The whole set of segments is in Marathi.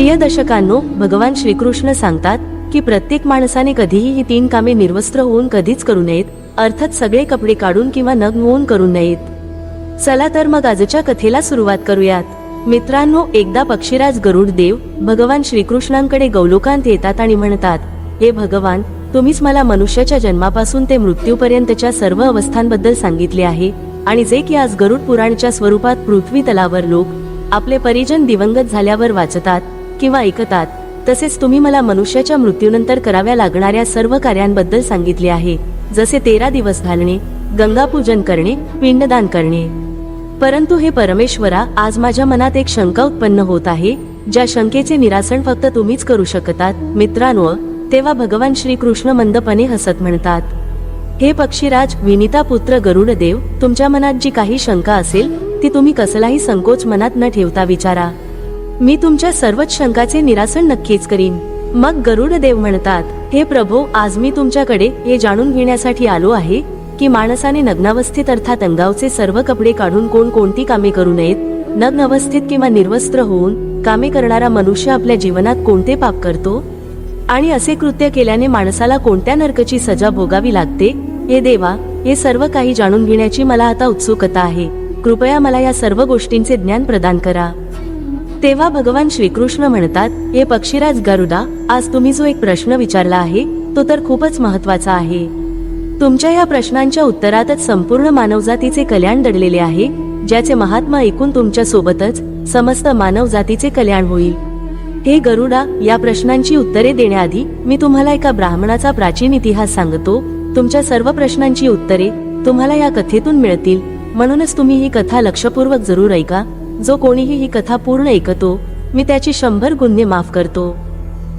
प्रिय दशकांनो भगवान श्रीकृष्ण सांगतात की प्रत्येक माणसाने कधीही ही तीन कामे निर्वस्त्र होऊन कधीच करू नयेत अर्थात सगळे कपडे काढून किंवा नग होऊन करू नयेत. चला तर मग आजच्या कथेला सुरुवात करूयात. मित्रांनो एकदा पक्षीराज गरुड देव भगवान श्रीकृष्णांकडे गौलोकांत येतात आणि म्हणतात हे भगवान तुम्हीच मला मनुष्याच्या जन्मापासून ते मृत्यूपर्यंतच्या सर्व अवस्थांबद्दल सांगितले आहे आणि जे की आज गरुड पुराणच्या स्वरूपात पृथ्वी तलावर लोक आपले परिजन दिवंगत झाल्यावर वाचतात किंवा ऐकतात तसेच तुम्ही मला मनुष्याच्या मृत्यूनंतर कराव्या लागणाऱ्या सर्व कार्यांबद्दल सांगितले आहे जसे तेरा दिवस घालणे गंगापूजन करणे पिंडदान करणे. परंतु हे परमेश्वरा आज माझ्या मनात एक शंका उत्पन्न होत आहे ज्या शंकेचे निरासन फक्त तुम्हीच करू शकतात मित्रांनो तेव्हा भगवान श्रीकृष्ण मंदपणे हसत म्हणतात. हे पक्षीराज विनिता पुत्र गरुडदेव तुमच्या मनात जी काही शंका असेल ती तुम्ही कसलाही संकोच मनात न ठेवता विचारा. मी तुमच्या सर्वच शंकाचे निरासन नक्कीच करीन. मग गरुडदेव म्हणतात हे प्रभो आज मी तुमच्याकडे हे जाणून घेण्यासाठी आलो आहे की माणसाने नग्नावस्थेत अर्थात अंगावचे सर्व कपडे काढून कोण कोणती कामे करू नयेत? नग्न अवस्थेत किंवा निर्वस्त्र होऊन कामे करणारा मनुष्य आपल्या जीवनात कोणते पाप करतो? आणि असे कृत्य केल्याने माणसाला कोणत्या नरकची सजा भोगावी लागते? हे देवा हे सर्व काही जाणून घेण्याची मला आता उत्सुकता आहे. कृपया मला या सर्व गोष्टींचे ज्ञान प्रदान करा. तेव्हा भगवान श्रीकृष्ण म्हणतात हे पक्षीराज गरुडा आज तुम्ही जो एक प्रश्न विचारला आहे तो तर खूपच महत्त्वाचा आहे. तुमच्या या प्रश्नांच्या उत्तरातच संपूर्ण मानवजातीचे कल्याण दडलेले आहे ज्याचे महात्मा ऐकून तुमच्या सोबतच समस्त मानवजातीचे कल्याण होईल. हे गरुडा या प्रश्नांची उत्तरे देण्याआधी मी तुम्हाला एका ब्राह्मणाचा प्राचीन इतिहास सांगतो. तुमच्या सर्व प्रश्नांची उत्तरे तुम्हाला या कथेतून मिळतील. म्हणूनच तुम्ही ही कथा लक्षपूर्वक जरूर ऐका. जो कोणीही ही कथा पूर्ण ऐकतो मी त्याची शंभर गुन्हे माफ करतो.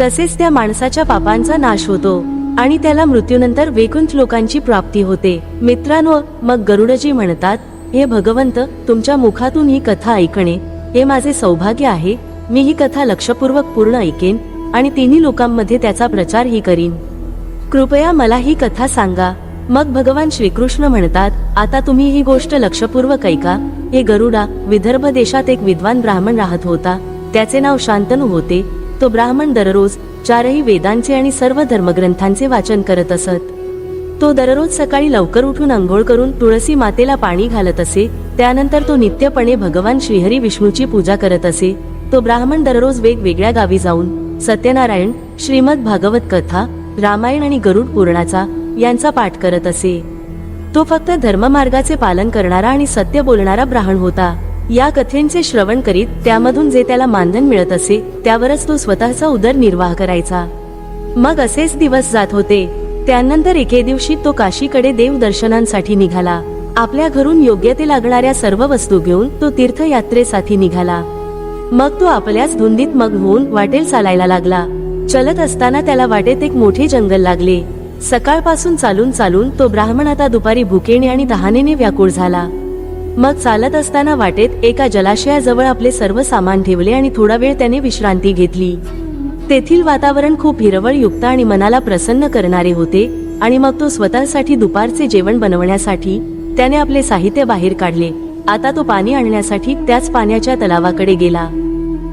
तसेच त्या माणसाच्या पापांचा नाश होतो आणि त्याला मृत्यूनंतर वेकुंठ लोकांची प्राप्ती होते. मित्रांनो मग गरुडजी म्हणतात हे भगवंत तुमच्या मुखातून ही कथा ऐकणे हे माझे सौभाग्य आहे. मी ही कथा लक्षपूर्वक पूर्ण ऐकेन आणि तिन्ही लोकांमध्ये त्याचा प्रचारही करीन. कृपया मला ही कथा सांगा. मग भगवान श्रीकृष्ण म्हणतात आता तुम्ही ही गोष्ट लक्षपूर्वक ऐका. हे गरुडा विदर्भ देशात एक विद्वान ब्राह्मण राहत होता. त्याचे नाव शांतनू होते. तो ब्राह्मण दररोज चारही वेदांचे आणि सर्व धर्मग्रंथांचे वाचन करत असत. तो दररोज सकाळी लवकर उठून अंघोळ करून तुळसी मातेला पाणी घालत असे. त्यानंतर तो नित्यपणे भगवान श्रीहरी विष्णूची पूजा करत असे. तो ब्राह्मण दररोज वेगवेगळ्या गावी जाऊन सत्यनारायण श्रीमद भागवत कथा रामायण आणि गरुड पुराणाचा यांचा पाठ करत असे. तो फक्त धर्ममार्गाचे पालन करणारा आणि सत्य बोलणारा ब्राह्मण होता. या कथेंचे श्रवण करीत त्यामधून जे त्याला मानधन मिळत असे त्यावरच तो स्वतःचा उदरनिर्वाह करायचा. मग असेच दिवस जात होते. त्यानंतर एके दिवशी तो काशीकडे देवदर्शनांसाठी निघाला. आपल्या घरून योग्य ते लागणाऱ्या सर्व वस्तू घेऊन तो तीर्थयात्रेसाठी निघाला. मग तो आपल्याच धुंदीत मग होऊन वाटेल चालायला लागला. चलत असताना त्याला वाटेत एक मोठे जंगल लागले. सकाळपासून चालून चालून तो ब्राह्मण आता दुपारी भुकेने आणि तहानेने व्याकुळ झाला. मग चालत असताना वाटेत एका जलाशयाजवळ आपले सर्व सामान ठेवले आणि थोडा वेळ त्याने विश्रांती घेतली. तेथील वातावरण खूप हिरवळ युक्त आणि मनाला प्रसन्न करणारे होते आणि मग तो स्वतःसाठी दुपारचे जेवण बनवण्यासाठी त्याने आपले साहित्य बाहेर काढले. आता तो पाणी आणण्यासाठी त्याच पाण्याच्या तलावाकडे गेला.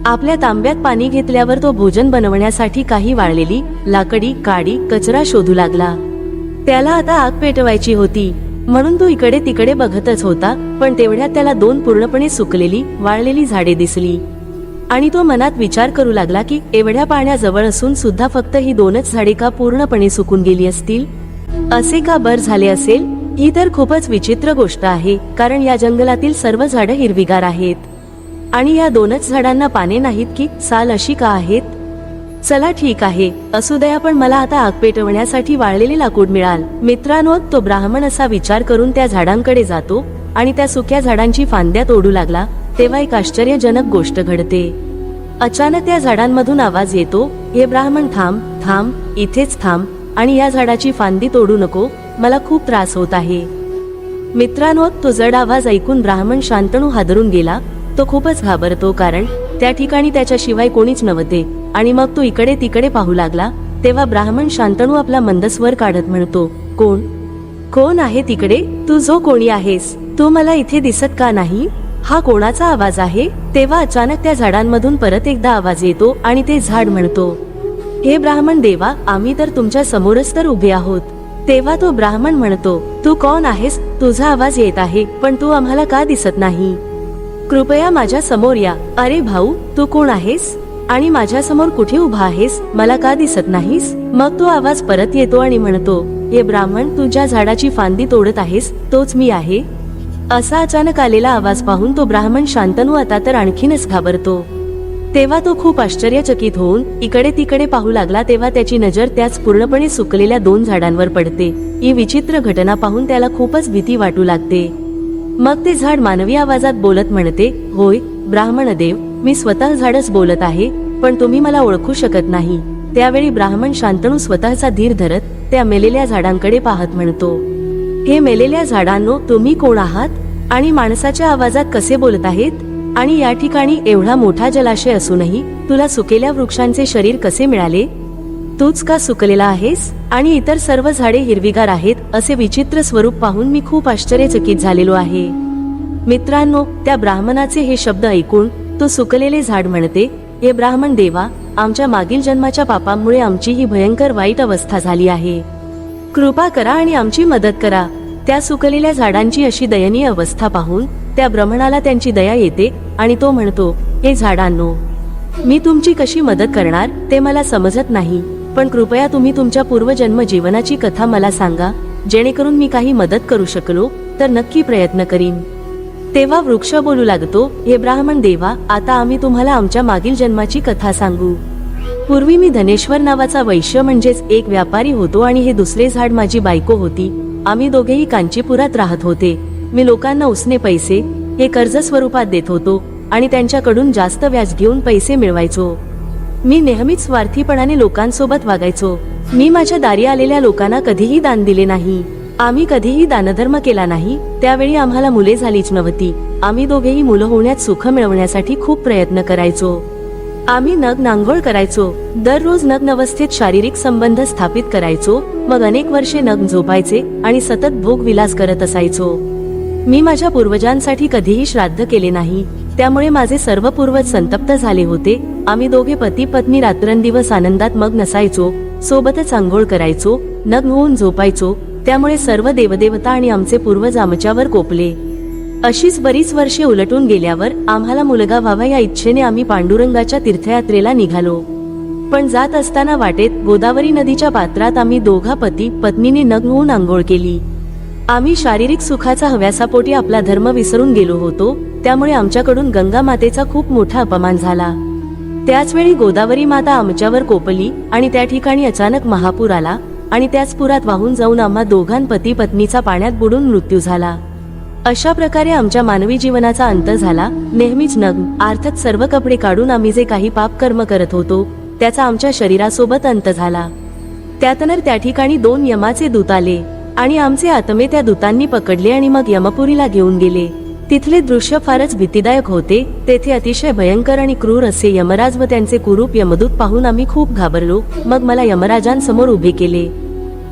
आपल्या तांब्यात पाणी घेतल्यावर तो भोजन बनवण्यासाठी काही वाळलेली लाकडी काडी कचरा शोधू लागला. त्याला आता आग पेटवायची होती. म्हणून तो इकडे तिकडे बघतच होता पण तेवढ्यात त्याला दोन पूर्णपणे सुकलेली वाळलेली झाडे दिसली. आणि तो मनात विचार करू लागला की एवढ्या पाण्याजवळ असून सुद्धा फक्त ही दोनच झाडे का पूर्णपणे सुकून गेली असतील? असे का बर झाले असेल? ही तर खूपच विचित्र गोष्ट आहे कारण या जंगलातील सर्व झाडं हिरवीगार आहेत. आणि या दोनच झाडांना पाने नाहीत की? साल अशी का आहेत? चला ठीक आहे. असू द्या पण मला आता आग पेटवण्यासाठी वाळलेले लाकूड मिळाल. मित्रांनो तो ब्राह्मण असा विचार करून त्या झाडांकडे जातो आणि त्या सुक्या झाडांची फांद्या तोडू लागला. तेव्हा एक आश्चर्यजनक गोष्ट घडते. अचानक त्या झाडांमधून आवाज येतो हे ब्राह्मण थांब थांब इथेच थांब आणि या झाडाची फांदी तोडू नको मला खूप त्रास होत आहे. मित्रांनो तो जड आवाज ऐकून ब्राह्मण शांतणू हादरून गेला. तो खूपच घाबरतो कारण त्या ठिकाणी त्याच्याशिवाय कोणीच नव्हते. आणि मग तो इकडे तिकडे पाहू लागला तेव्हा ब्राह्मण शांतणू आपला मंदस्वर काढत म्हणतो कोण? कोण आहे तिकडे? तू जो कोणी आहेस तू मला इथे दिसत का नाही? हा कोणाचा आवाज आहे? तेव्हा अचानक त्या झाडांमधून परत एकदा आवाज येतो आणि ते झाड म्हणतो हे ब्राह्मण देवा आम्ही तर तुमच्या समोरच तर उभे आहोत. तेव्हा तो ब्राह्मण म्हणतो तू कोण आहेस? तुझा आवाज येत आहे पण तू आम्हाला का दिसत नाही? कृपया माझ्यासमोर या. अरे भाऊ तू कोण आहेस? आणि माझ्यासमोर कुठे उभा आहेस? मला का दिसत नाहीस? मग तो आवाज परत येतो आणि म्हणतो हे ब्राह्मण तू ज्या झाडाची फांदी तोडत आहेस तोच मी आहे. असा अचानक आलेला आवाज पाहून तो ब्राह्मण शांतनू आता तर आणखीनच घाबरतो. तेव्हा तो खूप आश्चर्यचकित होऊन इकडे तिकडे पाहू लागला तेव्हा त्याची नजर त्याच पूर्णपणे सुकलेल्या दोन झाडांवर पडते. ही विचित्र घटना पाहून त्याला खूपच भीती वाटू लागते. मग ते झाड मानवी आवाजात बोलत म्हणते होय ब्राह्मण देव मी स्वतः झाडच बोलत आहे पण तुम्ही मला ओळखू शकत नाही. त्यावेळी ब्राह्मण शांतनू स्वतःचा धीर धरत त्या मेलेल्या झाडांकडे पाहत म्हणतो हे मेलेल्या झाडांनो तुम्ही कोण आहात आणि माणसाच्या आवाजात कसे बोलत आहेत? आणि या ठिकाणी एवढा मोठा जलाशय असूनही तुला सुकेल्या वृक्षांचे शरीर कसे मिळाले? तूच का सुकलेला आहेस? आणि इतर सर्व झाडे हिरवीगार आहेत असे विचित्र स्वरूप पाहून मी खूप आश्चर्यचकित झालेलो आहे. मित्रांनो त्या ब्राह्मणाचे हे शब्द ऐकून तो सुकलेले झाड म्हणते हे ब्राह्मण देवा आमच्या मागील जन्माच्या पापांमुळे आमची ही भयंकर वाईट अवस्था झाली आहे. कृपा करा आणि आमची मदत करा. त्या सुकलेल्या झाडांची अशी दयनीय अवस्था पाहून त्या ब्राह्मणाला त्यांची दया येते आणि तो म्हणतो हे झाडांनो मी तुमची कशी मदत करणार ते मला समजत नाही. पण कृपया तुम्ही तुमच्या पूर्वजन्म जीवनाची कथा मला सांगा जेणेकरून मी काही मदत करू शकलो तर नक्की प्रयत्न करीन. तेव्हा वृक्ष बोलू लागतो हे ब्राह्मण देवा आता आम्ही तुम्हाला आमच्या मागील जन्माची कथा सांगू. पूर्वी मी धनेश्वर नावाचा वैश्य म्हणजेच एक व्यापारी होतो आणि हे दुसरे झाड माझी बायको होती. आम्ही दोघेही कांचीपुरात राहत होते. मी लोकांना उसने पैसे हे कर्ज स्वरूपात देत होतो आणि त्यांच्याकडून जास्त व्याज घेऊन पैसे मिळवायचो. मी नेहमीच स्वार्थीपणाने लोकांसोबत वागायचो. मी माझ्या दारी आलेल्या लोकांना कधीही दान दिले नाही. आम्ही कधीही दानधर्म केला नाही. त्यावेळी आम्हाला मुले झालीच नव्हती. आम्ही दोघेही मुलं होण्यात सुख मिळवण्यासाठी खूप प्रयत्न करायचो. आम्ही नग नांगोळ करायचो. दररोज नग्न अवस्थेत शारीरिक संबंध स्थापित करायचो. मग अनेक वर्षे नग झोपायचे आणि सतत भोग विलास करत असायचो. मी माझ्या पूर्वजांसाठी कधीही श्राद्ध केले नाही. त्यामुळे माझे सर्व पूर्वज संतप्त झाले होते. आम्ही दोघे पती पत्नी रात्रंदिवस आनंदात मग नसायचो सोबतच आंघोळ करायचो नग होऊन झोपायचो त्यामुळे सर्व देवदेवता आणि आमचे पूर्वज आमच्यावर कोपले. अशीच बरीच वर्षे उलटून गेल्यावर आम्हाला मुलगा व्हावा या इच्छेने आम्ही पांडुरंगाच्या तीर्थयात्रेला निघालो. पण जात असताना वाटेत गोदावरी नदीच्या पात्रात आम्ही दोघा पती पत्नीने नग होऊन आंघोळ केली. आम्ही शारीरिक सुखाचा हव्यासापोटी आपला धर्म विसरून गेलो होतो. त्यामुळे आमच्याकडून गंगा मातेचा खूप मोठा अपमान झाला. त्याचवेळी गोदावरी माता आमच्यावर कोपली आणि त्या ठिकाणी अचानक महापूर आला आणि त्याच पुरात वाहून जाऊन आम्हा दोघां पती पत्नीचा पाण्यात बुडून मृत्यू झाला. अशा प्रकारे आमच्या मानवी जीवनाचा अंत झाला. नेहमीच नग अर्थात सर्व कपडे काढून आम्ही जे काही पाप कर्म करत होतो त्याचा आमच्या शरीरासोबत अंत झाला. त्यातनर त्या ठिकाणी दोन यमाचे दूत आले आणि आमचे आत्मे त्या दूतांनी पकडले आणि मग यमपुरीला घेऊन गेले. तिथले दृश्य फारच भीतीदायक होते. तेथे अतिशय भयंकर आणि क्रूर असे यमराज व त्यांचे कुरूप यमदूत पाहून आम्ही खूप घाबरलो. मग मला यमराजांसमोर उभे केले.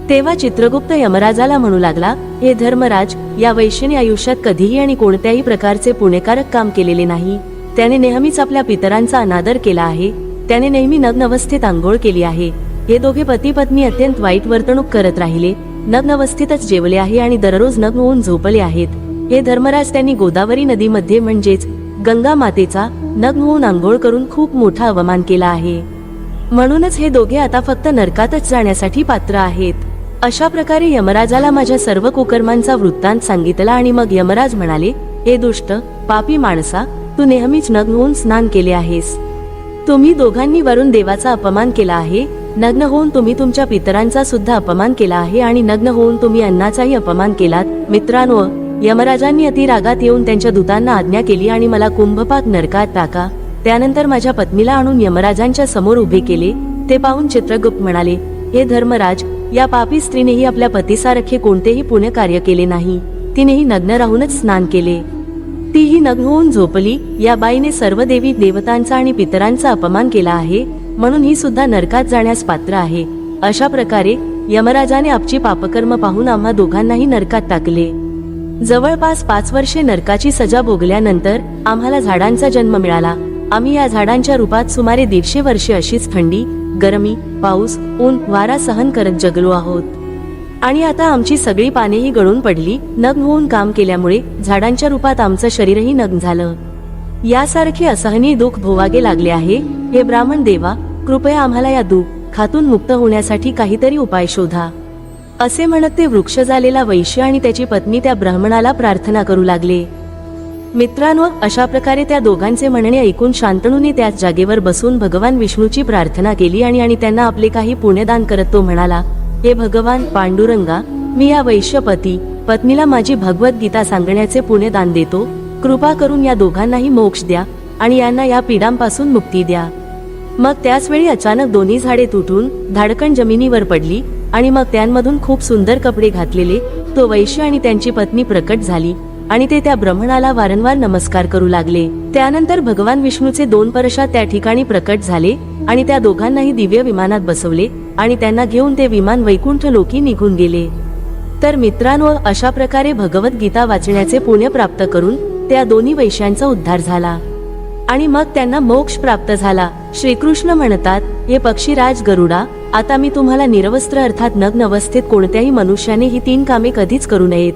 तेव्हा चित्रगुप्त यमराजाला म्हणू लागला हे धर्मराज या वैश्यने आयुष्यात कधीही आणि कोणत्याही प्रकारचे पुणेकारक काम केलेले नाही. त्याने नेहमीच आपल्या पितरांचा अनादर केला आहे. त्याने नेहमी नग्न अवस्थेत आंघोळ केली आहे. हे दोघे पती पत्नी अत्यंत वाईट वर्तणूक करत राहिले. नग्न अवस्थेतच जेवले आहे आणि दररोज नग्न होऊन झोपले आहेत. हे धर्मराज त्यांनी गोदावरी नदीमध्ये म्हणजेच गंगा मातेचा नग्न होऊन आंघोळ करून खूप मोठा अवमान केला आहे. म्हणूनच हे दोघे आता फक्त नरकातच जाण्यासाठी पात्र आहेत. अशा प्रकारे यमराजाला माझ्या सर्व कुकर्मांचा वृत्तांत सांगितला आणि मग यमराज म्हणाले हे दुष्ट पापी माणसा तू नेहमीच नग्न होऊन स्नान केले आहेस. तुम्ही दोघांनी वरून देवाचा अपमान केला आहे नग्न होऊन तुम्ही तुमच्या पितरांचा सुद्धा अपमान केला आहे आणि नग्न होऊन तुम्ही अन्नाचाही अपमान केलात मित्रांनो यमराजांनी अतिरागात येऊन त्यांच्या दूतांना आज्ञा केली आणि मला कुंभपाक नरकात टाका. त्यानंतर माझ्या पत्नीला आणून यमराजांच्या समोर उभे केले. ते पाहून चित्रगुप्त म्हणाले हे धर्मराज या पापी स्त्रीनेही आपल्या पतीसारखे कोणतेही पुण्यकार्य केले नाही. तिनेही नग्न राहूनच स्नान केले. तीही नग्न होऊन झोपली. या बाईने सर्व देवी देवतांचा आणि पितरांचा अपमान केला आहे. म्हणून ही सुद्धा नरकात जाण्यास पात्र आहे. अशा प्रकारे यमराजाने आपची पापकर्म पाहून आम्हा दोघांनाही नरकात टाकले. जवळपास पाच वर्षे नरकाची सजा भोगल्यानंतर आम्हाला झाडांचा जन्म मिळाला. आम्ही या झाडांच्या रूपात सुमारे दीडशे वर्षे अशीच थंडी गरमी पाऊस ऊन वारा सहन करत जगलो आहोत. आणि आता आमची सगळी पानेही गळून पडली नग्न होऊन काम केल्यामुळे झाडांच्या रूपात आमचं शरीरही नग्न झालं. यासारखे असहनीय दुःख भोवागे लागले आहे हे ब्राह्मण देवा कृपया आम्हाला या दुःख खातून मुक्त होण्यासाठी काहीतरी उपाय शोधा. असे म्हणत ते वृक्ष झालेला वैश्य आणि त्याची पत्नी त्या ब्राह्मणाला प्रार्थना करू लागले. मित्रांनो अशा प्रकारे त्या दोघांचे म्हणणे ऐकून शांतणूने त्याच जागेवर बसून भगवान विष्णूची प्रार्थना केली आणि आणि त्यांना आपले काही पुण्यदान करत तो म्हणाला हे भगवान पांडुरंगा मी या वैश्यपती पत्नीला माझी भगवद्गीता सांगण्याचे पुण्यदान देतो. कृपा करून या दोघांनाही मोक्ष द्या आणि यांना या पीडांपासून मुक्ती द्या. मग त्याचवेळी अचानक दोन्ही झाडे तुटून धाडकण जमिनीवर पडली आणि मग त्यांमधून खूप सुंदर कपडे घातलेले तो वैश्य आणि त्यांची पत्नी प्रकट झाली आणि ते त्या ब्रह्मणाला वारंवार नमस्कार करू लागले. त्यानंतर भगवान विष्णूचे दोन परशा त्या ठिकाणी प्रकट झाले आणि त्या दोघांनाही दिव्य विमानात बसवले आणि त्यांना घेऊन ते विमान वैकुंठ लोकी निघून गेले. तर मित्रांनो अशा प्रकारे भगवद्गीता वाचण्याचे पुण्य प्राप्त करून त्या दोन्ही वैश्यांचा उद्धार झाला. आणि मग त्यांना मोक्ष प्राप्त झाला. श्रीकृष्ण म्हणतात हे पक्षीराज गरुडा आता मी तुम्हाला निरवस्त्र अर्थात नग्न अवस्थेत कोणत्याही मनुष्याने ही तीन कामे कधीच करू नयेत.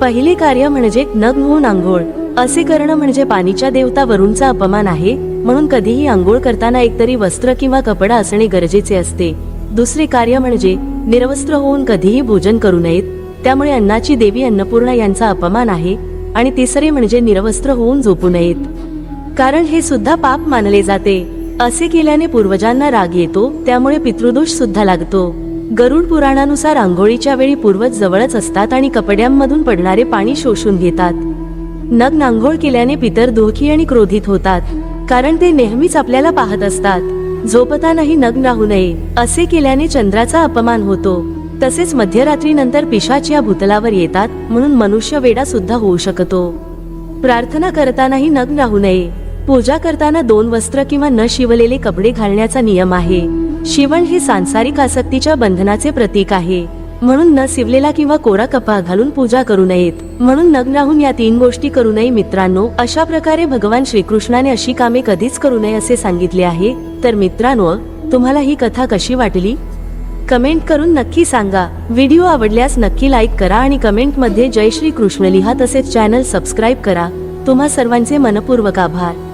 पहिले कार्य म्हणजे नग्न होऊन आंघोळ. असे करणं म्हणजे पाणीच्या देवता वरुणचा अपमान आहे म्हणून कधीही आंघोळ करताना एकतरी वस्त्र किंवा कपडा असणे गरजेचे असते. दुसरे कार्य म्हणजे निरवस्त्र होऊन कधीही भोजन करू नयेत त्यामुळे अन्नाची देवी अन्नपूर्णा यांचा अपमान आहे आणि तिसरे म्हणजे निरवस्त्र होऊन झोपू नयेत. कारण हे सुद्धा पाप मानले जाते. असे केल्याने पूर्वजांना राग येतो त्यामुळे पितृदोष सुद्धा लागतो. गरुड पुराणानुसार आंघोळीच्या वेळी पूर्वज जवळच असतात आणि कपड्यांमधून पडणारे पाणी शोषून घेतात. नग्न आंघोळ केल्याने पितर दुःखी आणि क्रोधित होतात कारण ते नेहमीच आपल्याला पाहत असतात. झोपतानाही नग्न राहू नये असे केल्याने चंद्राचा अपमान होतो. तसेच मध्यरात्रीनंतर पिशाच या भूतलावर येतात म्हणून मनुष्य वेडा सुद्धा होऊ शकतो. प्रार्थना करतानाही नग्न राहू नये. पूजा करताना दोन वस्त्र किंवा न शिवलेले कपडे घालण्याचा नियम आहे. शिवण हे सांसारिक आसक्तीच्या बंधनाचे प्रतीक आहे. म्हणून न शिवलेला किंवा कोरा कपा घालून पूजा करू नयेत. म्हणून नग्न राहून या तीन गोष्टी करू नये मित्रांनो. अशा प्रकारे भगवान श्रीकृष्णाने अशी कामे कधीच करू नये असे सांगितले आहे. तर मित्रांनो तुम्हाला ही कथा कशी वाटली? कमेंट करून नक्की सांगा. व्हिडिओ आवडल्यास नक्की लाईक करा आणि कमेंटमध्ये जय श्री कृष्ण लिहा तसेच चॅनल सबस्क्राईब करा. तुम्हा सर्वांचे मनपूर्वक आभार.